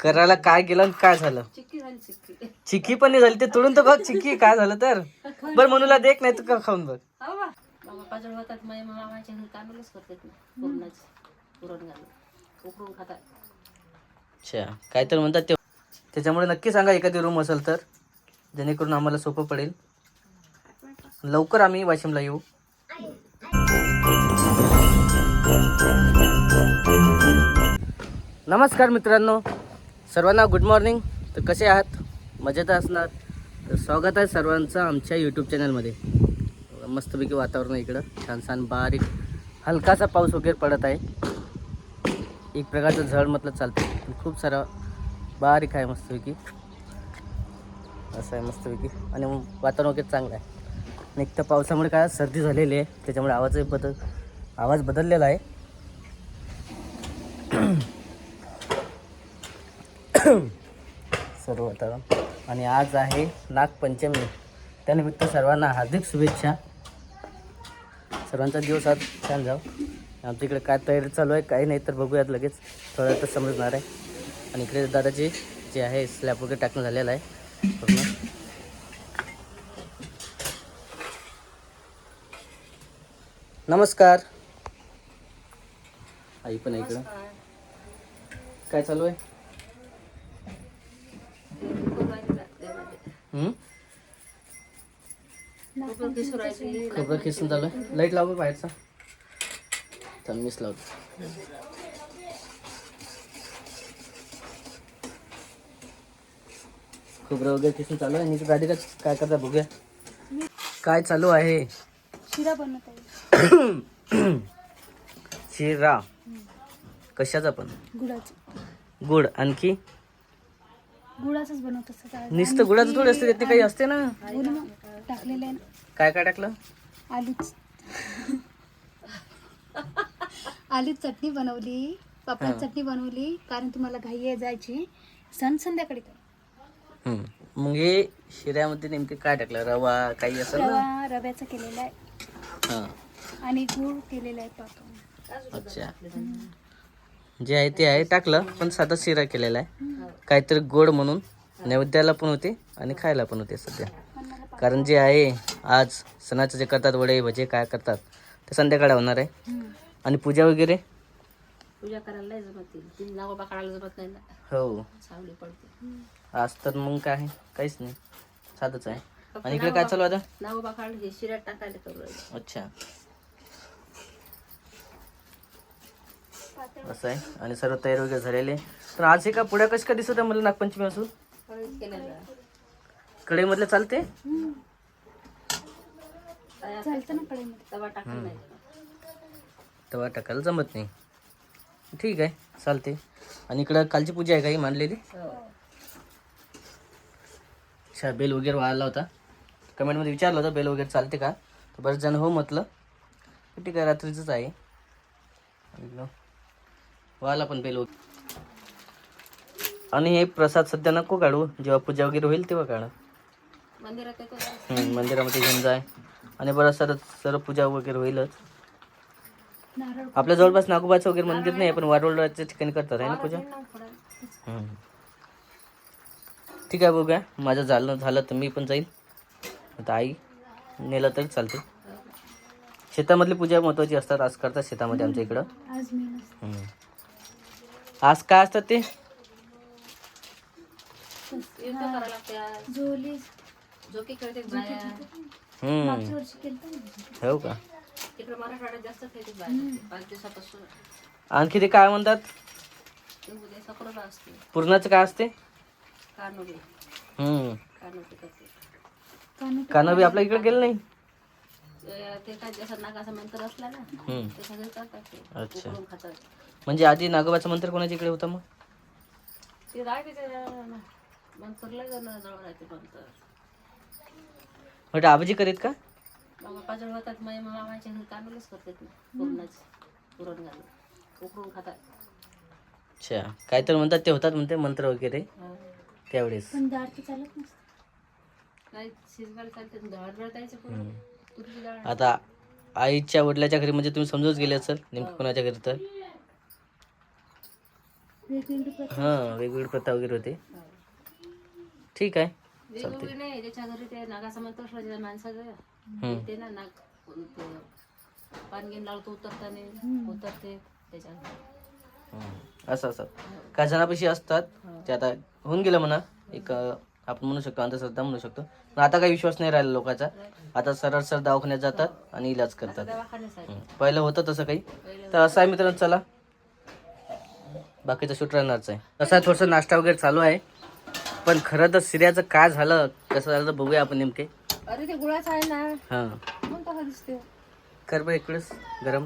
करायला काय गेलं आणि काय झालं? चिक्की झाली चिक्की. चिक्की पण नाही झाली ते तोडून तर बघ चिक्की काय झालं तर? बरं म्हणूला देख नाही तू का खाऊन बघ. हो अच्छा काय तर म्हणतात ते. त्याच्यामुळे नक्की सांगा एखादी रूम असेल तर जेणेकरून आम्हाला सोपं पडेल. लवकर आम्ही वाशिमला येऊ. नमस्कार मित्रांनो. सर्वांना गुड मॉर्निंग तर कसे आहात? मजेत असणार. तर स्वागत आहे सर्वांचं आमच्या यूट्यूब चॅनलमध्ये मस्तपैकी वातावरण आहे इकडं. छान छान बारीक हलकासा पाऊस वगैरे पडत आहे. एक प्रकारचं झड म्हटलं चालतं पण खूप सारा बारीक आहे मस्तपैकी. असं आहे मस्तपैकी. आणि वातावरण वगैरे चांगलं आहे. आणि एक तर पावसामुळे काय सर्दी झालेली आहे. त्याच्यामुळे आवाजही बदल आवाज बदललेला आहे. सर्व वातावरण आणि आज आहे नागपंचमी. त्यानिमित्त सर्वांना हार्दिक शुभेच्छा. सर्वांचा दिवस आज छान जाऊ आमच्या इकडे काय तयारी चालू आहे काही नाही तर बघूयात लगेच. थोड्या वेळातच समजणार आहे. आणि इकडे दादाची जे आहे स्लॅब वगैरे टाकणं झालेलं आहे. पूर्ण नमस्कार. आई पण इकडं. काय चालू आहे हम्म? खबरं खिसून चालू आहे लाइट लावू बाहेरचा चल मीच लावतो खोबरं वगैरे किसून चालू आहे आणि राधिका काय करता बघूया काय चालू आहे शिरा. बनवत आहे शिरा कशाचा पण? गुळाचं. गुड आणखी? गुळाचंच बनवत. नुसतं गुडाचं थोडं असते त्यात काही असते ना? टाकलेलं आहे ना काय काय टाकलं? आलूच. आलू चटणी बनवली पापड चटणी बनवली कारण तुम्हाला घाई आहे जायची. सण संध्याकाळी कर. हम्म. मग हे शिऱ्यामध्ये नेमके काय टाकलं? रवा काही असेल ना? रवा रव्याचा केलेला आहे. हां. आणि गुळ केलेला आहे पापड अच्छा. जे आहे ते आहे टाकलं पण साधा शिरा केलेला आहे. काहीतरी गोड म्हणून. नैवेद्याला पण होते आणि खायला पण होते सध्या. कारण जे आहे आज सणाचं जे करतात वडे भजे काय करतात ते संध्याकाळी होणार आहे. आणि पूजा वगैरे? पूजा करायला नाही जमत ती ती नागोबा काढायला जमत नाही ना. हो. सावली पडते. आज तर मग काय? आहे काहीच नाही. साधंच आहे. आणि इकडे काय चालू आहे आता? नागोबा हे शिऱ्यात टाकायला करू राहिले. अच्छा. असं आहे. आणि सर्व तयारी वगैरे झालेले. तर आज हे का पुढ्या कशा काय दिसत आहे मला नागपंचमी असून? हळद केलेलं आहे. चालते? हम्म. तयार चालतं ना कढईमध्ये. तवा टाकायला नाही. तेव्हा टाकायला जमत नाही. ठीक आहे चालते. आणि इकडं कालची पूजा आहे काही मांडलेली? हो. अच्छा बेल वगैरे वाढला होता. कमेंटमध्ये विचारलं होतं बेल वगैरे चालते का? तर बरेच जण हो म्हटलं. ठीक आहे रात्रीचंच आहे. वाला पण बेल वगैरे. आणि हे प्रसाद सध्या नको काढू. जेव्हा पूजा वगैरे होईल तेव्हा काढा. मंदिरात मंदिरामध्ये घेऊन जाय. आणि बरं सर सर्व पूजा वगैरे होईलच. आपल्या जवळपास नागोबाचं वगैरे मंदिर नाही पण वारोळच्या ठिकाणी करतात आहे ना पूजा. ठीक आहे बघूया. माझं झालं झालं तर मी पण जाईल आता आई नेलं तरी चालते. शेतामधली पूजा महत्वाची असतात आज करतात शेतामध्ये आमच्या इकडं. आज काय असतात ते? झोके खेळते बाया? हम्म. मागच्या वर्षी केलं ना हो का? तिकडे मराठवाड्यात जास्त खेळते बाया. पाच दिवसापासून. आणखी ते काय म्हणतात? ते उद्या असते. पूर्णाचं काय असते? कानोली हम्म. कानोली करते. कानू कानबी आपल्या इकडे गेलं नाही? ते- ते काय जसं नागाचा मंत्र असला ना हम्म. ते सगळे करतात ते. अच्छा. उकळून खातात. म्हणजे आधी नागोबाचं मंत्र कोणाच्या इकडे होतं मग? ते राहते ते मंत्रला जवळ राहते मंत्र. म्हणजे आबाजी करीत का? बाबा पाजळ होतात माझ्या मामाच्या घरी कानूलच करतात ना पुरणाचे पुरण घालून उकळून खातात. अच्छा काय तर म्हणतात ते होतात म्हणते मंत्र वगैरे. हा. त्यावेळेस. पण डाळ तर चालत नसते. नाही शिजवायला चालते डाळ बळतायचं पुरण तुरीची डाळ. आता आईच्या वडिलाच्या घरी म्हणजे तुम्ही समजूच गेले असेल नेमकं कोणाच्या घरी तर? वेगवेगळी प्रकार हां वेगवेगळी प्रथा वगैरे होते. ठीक आहे. वेगवेगळे नाही ज्याच्या घरी ते नागाचा मंत्र असला माणसाचं हम्म. ते ना नाग ते पान घेऊन लावतो उतरताना उतरते त्याच्या हम्म. असं असं. काही जणापाशी असतात ते आता होऊन गेलं म्हणा एक आपण म्हणू शकतो अंधश्रद्धा म्हणू शकतो. पण आता काही विश्वास नाही राहिला लोकांचा. आता सरळ सरळ दवाखान्यात जातात आणि इलाज करतात. पहिलं होतं तसं काही. तर असं आहे मित्रांनो चला. बाकीचं शूट राहणारच आहे असं आहे, थोडंसं नाश्ता वगैरे चालू आहे. पण खरं तर सिरियाचं काय झालं कसं झालं तर बघूया आपण नेमके. अरे ते गुळाचं आहे ना. हां. मग कसं दिसते कर बरं इकडेच गरम.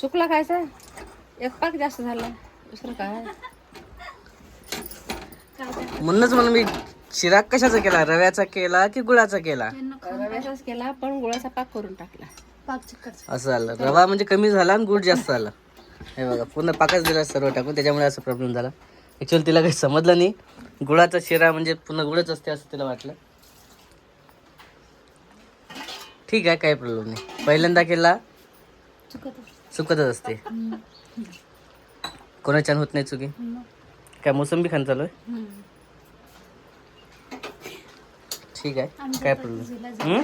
चुकला खायचा एक पाक जास्त झाला. दुसरं काय? म्हणूनच म्हणून मी शिरा कशाचा केला? रव्याचा केला की गुळाचा केला? रव्याचाच केला पण गुळाचा पाक करून टाकला. पाक चिकट असं झालं. रवा म्हणजे कमी झाला आणि गुळ जास्त झाला. हे बघा पूर्ण पाकच दिला सर्व टाकून त्याच्यामुळे असं प्रॉब्लेम झाला. ॲक्च्युअली तिला काही समजलं नाही. गुळाचा शिरा म्हणजे पूर्ण गुळच असते असं तिला वाटलं. ठीक आहे काही प्रॉब्लेम नाही. पहिल्यांदा केला चुकत चुकतच असते. कोणा होत नाही चुकी? काय मोसंबी खान चालू आहे? ठीक आहे काय प्रॉब्लेम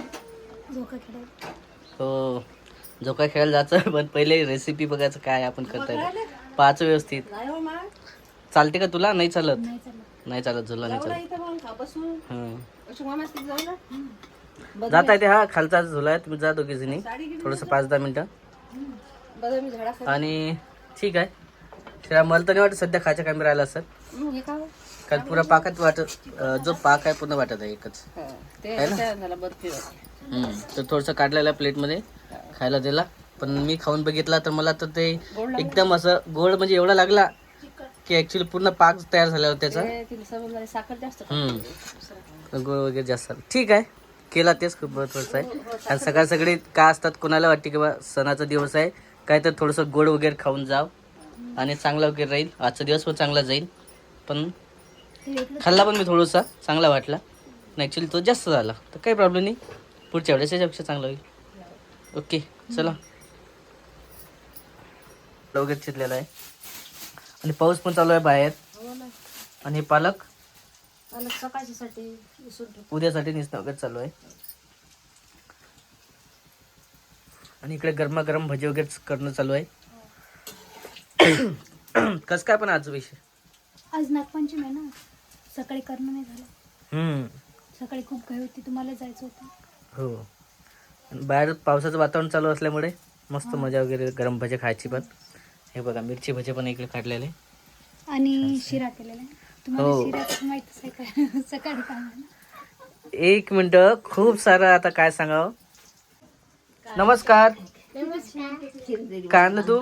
हो. जो काय खेळायला जायचं पण पहिले रेसिपी बघायचं काय आपण करता पाच व्यवस्थित. हो चालते का तुला? नाही चालत. नाही चालत. झुला नाही चालत. इथं मग बसून. हं. जाता येते हा खालचा झुला आहे तुम्ही जा दोघी जणी. थोडंसं पाच दहा मिनिटं. आणि ठीक आहे. मला तर नाही वाटत सध्या खायच्या कामी राहिला असत? कारण पुरा पाकात वाटत जो पाक आहे पूर्ण वाटत आहे एकच. ते आहे. तर थोडंसं काढलेलं आहे प्लेटमध्ये. खायला दिला. पण मी खाऊन बघितला तर मला तर ते एकदम असं गोड म्हणजे एवढा लागला की ऍक्च्युली पूर्ण पाक तयार झाला होता त्याचा. हम्म. गोड वगैरे जास्त. ठीक आहे. केला तेच खूप महत्वाचं आहे. आणि सकाळ सगळे का असतात कोणाला वाटते की बा सणाचा दिवस आहे काय तर थोडंसं गोड वगैरे खाऊन जाव. आणि चांगला वगैरे राहील. आजचा दिवस पण चांगला जाईल. पण खाल्ला पण मी थोडासा. चांगला वाटला. आणि ॲक्च्युली तो जास्त झाला. तर काही प्रॉब्लेम नाही. पुढच्या वेळेस याच्यापेक्षा चांगला होईल. ओके चला. वगैरे चिरलेला आहे. आणि पाऊस पण चालू आहे बाहेर. हो आणि हे पालक. उद्यासाठी निसणं वगैरे चालू आहे. आणि इकडे गरमागरम भजी वगैरे करणं चालू आहे. कस काय पण आज विषय आज नागपंचमी आहे ना. सकाळी करणं नाही झालं. हम्म, सकाळी खूप घाई होती तुम्हाला जायचं होतं. हो. बाहेर पावसाचं वातावरण चालू असल्यामुळे मस्त मजा वगैरे गरम भजे खायची पण. हे बघा मिरची भजे पण इकडे काढलेले. आणि शिरा केलेला. हो. एक मिनिट खूप सारं आता काय सांगावं? नमस्कार. काय आणलं तू?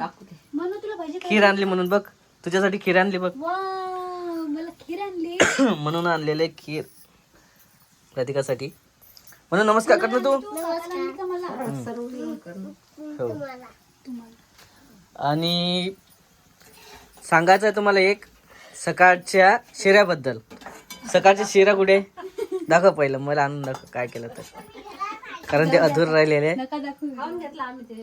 म्हणून तुला पाहिजे का खीर आणली म्हणून बघ. तुझ्यासाठी खीर आणली बघ. वाव, मला खीर आणली. म्हणून आणलेले खीर. राधिकासाठी म्हणून नमस्कार कर ना तू हे. करणं. तुम्हाला आणि सांगायचं आहे तुम्हाला एक सकाळच्या शिऱ्याबद्दल. सकाळच्या शिरा कुठे? दाखव पहिलं मला आणून दाखव काय केलं तर. कारण ते अधूर राहिलेले. आहे. नका दाखवू. खाऊन घेतला आम्ही ते.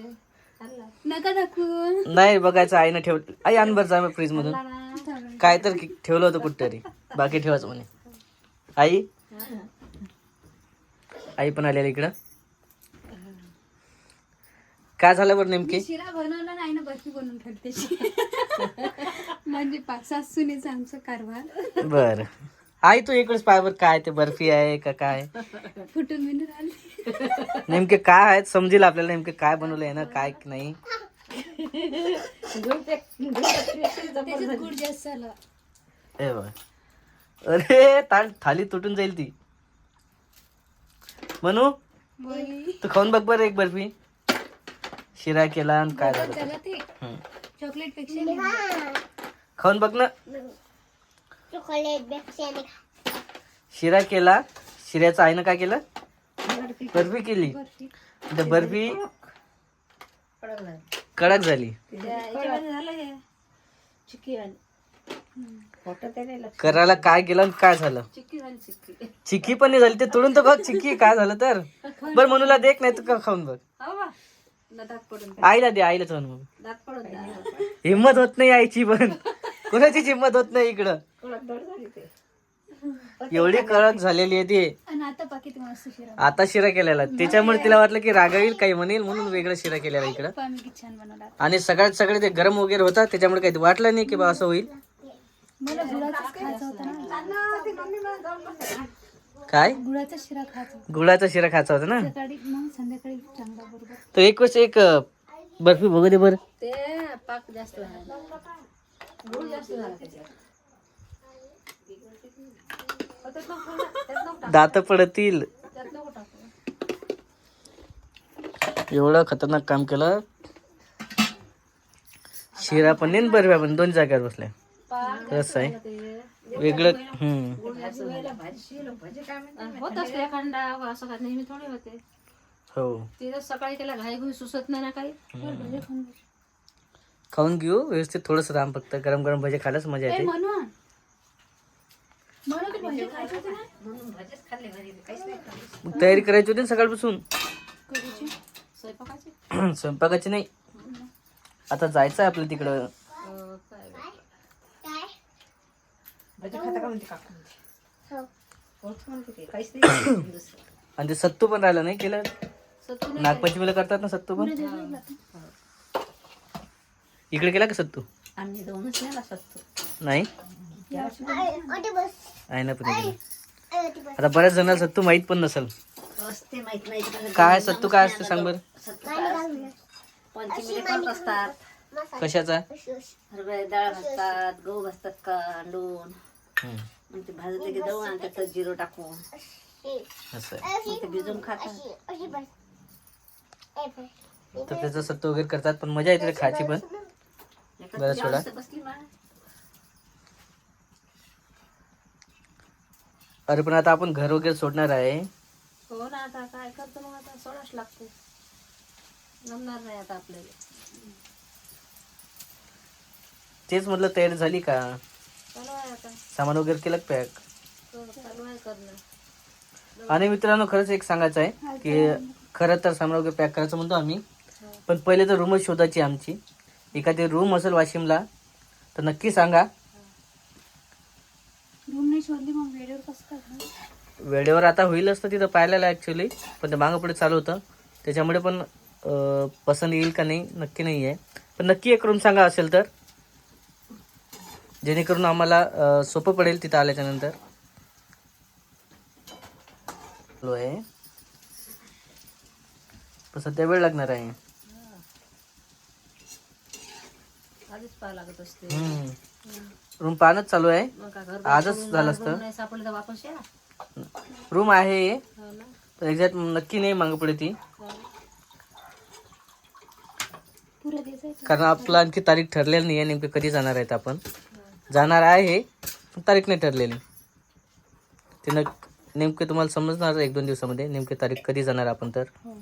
खाल्ला. नका दाखवू. नाही बघायचं आईनं ठेव आई आण बरं जा फ्रीज मधून. काय तर की- ठेवलं होतं कुठतरी. बाकी ठेवायचं म्हणे. आई? आई पण आलेली इकडं. काय झालं बरं नेमके? शिरा बनवला नाही ना बर्फी बनवून ठेवते म्हणजे पाच सात सुनेचं आमचं कारभार. बर. आई तू इकडेच पाय बरं काय ते बर्फी आहे का काय? फुटून नेमके काय आहेत? समजेल आपल्याला नेमके काय बनवलंय ना काय नाही. त्याच्यात गुड जास्त झालं. ए बघ अरे थाली तुटून जाईल ती. म्हणू तू खाऊन बघ बरं एक बर्फी शिरा केला आणि काय झालं झालं ते. हम्म. चॉकलेटपेक्षा खाऊन बघ ना. शिरा केला. शिऱ्याचं आईनं काय केलं? बर्फी केली. बर्फी तर बर्फी कडक झाली. हे. चिक्की करायला काय केलं आणि काय झालं? चिक्की झाली चिक्की. चिक्की पण नाही झाली ते तोडून तर बघ चिक्की काय झालं तर. बरं मनूला देख नाही तू का खाऊन बघ. हो आईला दे आईला जाऊन मग. हिंमत होत नाही आईची पण. कोणाचीच हिंमत होत नाही इकडं. एवढी कळक झालेली आहे ती. आणि आता शिरा. केलेला. त्याच्यामुळे तिला वाटलं की रागावील काही म्हणेल म्हणून वेगळं शिरा केलेला इकडं. आणि सगळ्यात सगळे ते गरम वगैरे होता त्याच्यामुळे काही वाटलं नाही की बा असं होईल. काय? गुळाचा शिरा खायचा होता. गुळाचा शिरा खायचा होता ना? सकाळी मग संध्याकाळी चांगला बरोबर तर एक वेळेस एक अं, बर्फी बघू दे बरं. ते पाक जास्त झाला. गुळ जास्त झाला त्याच्यात. त्यात नको ना, त्यात नको टाकू. दात पडतील. त्यात नको टाकू. एवढं खतरनाक काम केलं. शिरा पण नाही बर्फ्या पण दोन जागेवर बसल्या कसं आहे. वेगळं होत असते एखादा असं का नेहमी थोडे होते. हो. ते जर सकाळी त्याला घाई घुई सुचत नाही ना काही. खाऊन घेऊ व्यवस्थित थोडंसं राम फक्त गरम गरम भजे खायलाच मजा येते. म्हणून तयारी करायची होती ना सकाळपासून? स्वयंपाकाची? नाही. आता जायचं आहे आपलं तिकडं अं, काय काहीच नाही दुसरं. आणि ते सत्तू पण राहिलं नाही केलं? सत्तू नाही नागपंचमीला करतात ना सत्तू पण? इकडे केला का सत्तू? आम्ही दोनच नाही सत्तू. नाही? आहे ना पण इकडे आता बऱ्याच जणांना सत्तू माहीत पण नसेल. असते माहीत नाही. काय सत्तू? काय असते सांग बरं सत्तू. काय असते? पंचमीला करत असतात. कशाचा? हरभरा डाळ भाजतात गहू भाजतात कांडून मग ते की दळून त्यात जिरो टाकून. असं आहे. मग ते भिजून खातात. तर त्याचं वगैरे करतात पण मजा येते रे खायची पण. बरं, सोडा. आवडीचं बसली बा. अरे पण आता आपण घर वगैरे सोडणार आहे. हो ना आता काय करतो मग आता? सोडाच लागते. जमणार नाही आता आपल्याला. तेच म्हटलं तयारी झाली का? सामान वगैरे केलं पॅक? चालू आहे करणं आणि मित्रांनो खरंच एक सांगायचं आहे की खरं तर सामान वगैरे पॅक करायचं म्हणतो आम्ही. पण पहिले तर रूमच शोधायची आमची. एखादी रूम असेल वाशिमला तर नक्की सांगा. रूम नाही शोधली मग वेळेवर कसं काय वेळेवर आता होईल असतं तिथं पाहिलेलं ॲक्च्युली पण ते मागं पुढे चालू होतं. त्याच्यामुळे पण पसंत येईल का नाही नक्की नाही आहे पण नक्की एक रूम सांगा असेल तर. जेणेकरून आम्हाला सोपं पडेल तिथं आल्याच्यानंतर. चालू आहे पण सध्या वेळ लागणार आहे. आधीच पाहा लागत असते. रूम पाहणंच चालू आहे. मग का घर आजच झालं असतं. नाही सापडलं तर वापस या. रूम आहे. हो ना. एक्झॅक्ट नक्की नाही मागं पुढे ती. हो. पुरं द्यायचं कारण आपलं आणखी तारीख ठरलेली नाही आहे नेमकं कधी जाणार आहेत आपण. जाणार आहे. पण तारीख नाही ठरलेली. ते नक नेमके तुम्हाला समजणार एक दोन दिवसामध्ये नेमकी तारीख कधी जाणार आपण तर. हो.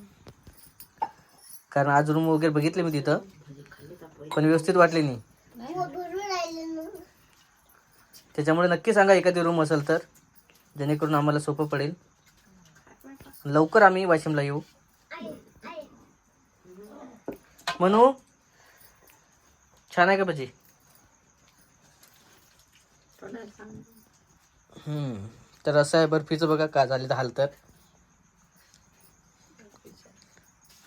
कारण आज रूम वगैरे बघितले मी तिथं पण व्यवस्थित वाटले नाही. त्याच्यामुळे नक्की सांगा एखादी रूम असेल तर जेणेकरून आम्हाला सोपं पडेल. लवकर आम्ही वाशिमला येऊ. म्हणू छान आहे का भजी. हम्म. तर असं आहे बर्फीचं बघा का झाले तर हाल तर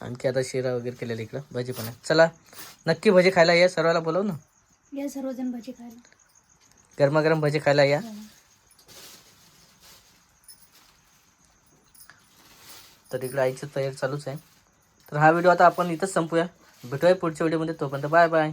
आणखी आता शिरा वगैरे केलेला इकडं भजी पण आहे चला नक्की भजी खायला या सर्वाला बोलव ना. या सर्वजण भजी खायला. गरमागरम भजी खायला या. तर इकडे आईची तयारी चालूच आहे. तर हा व्हिडिओ आता आपण इथंच संपूया. भेटूया पुढच्या व्हिडिओमध्ये तोपर्यंत बाय बाय.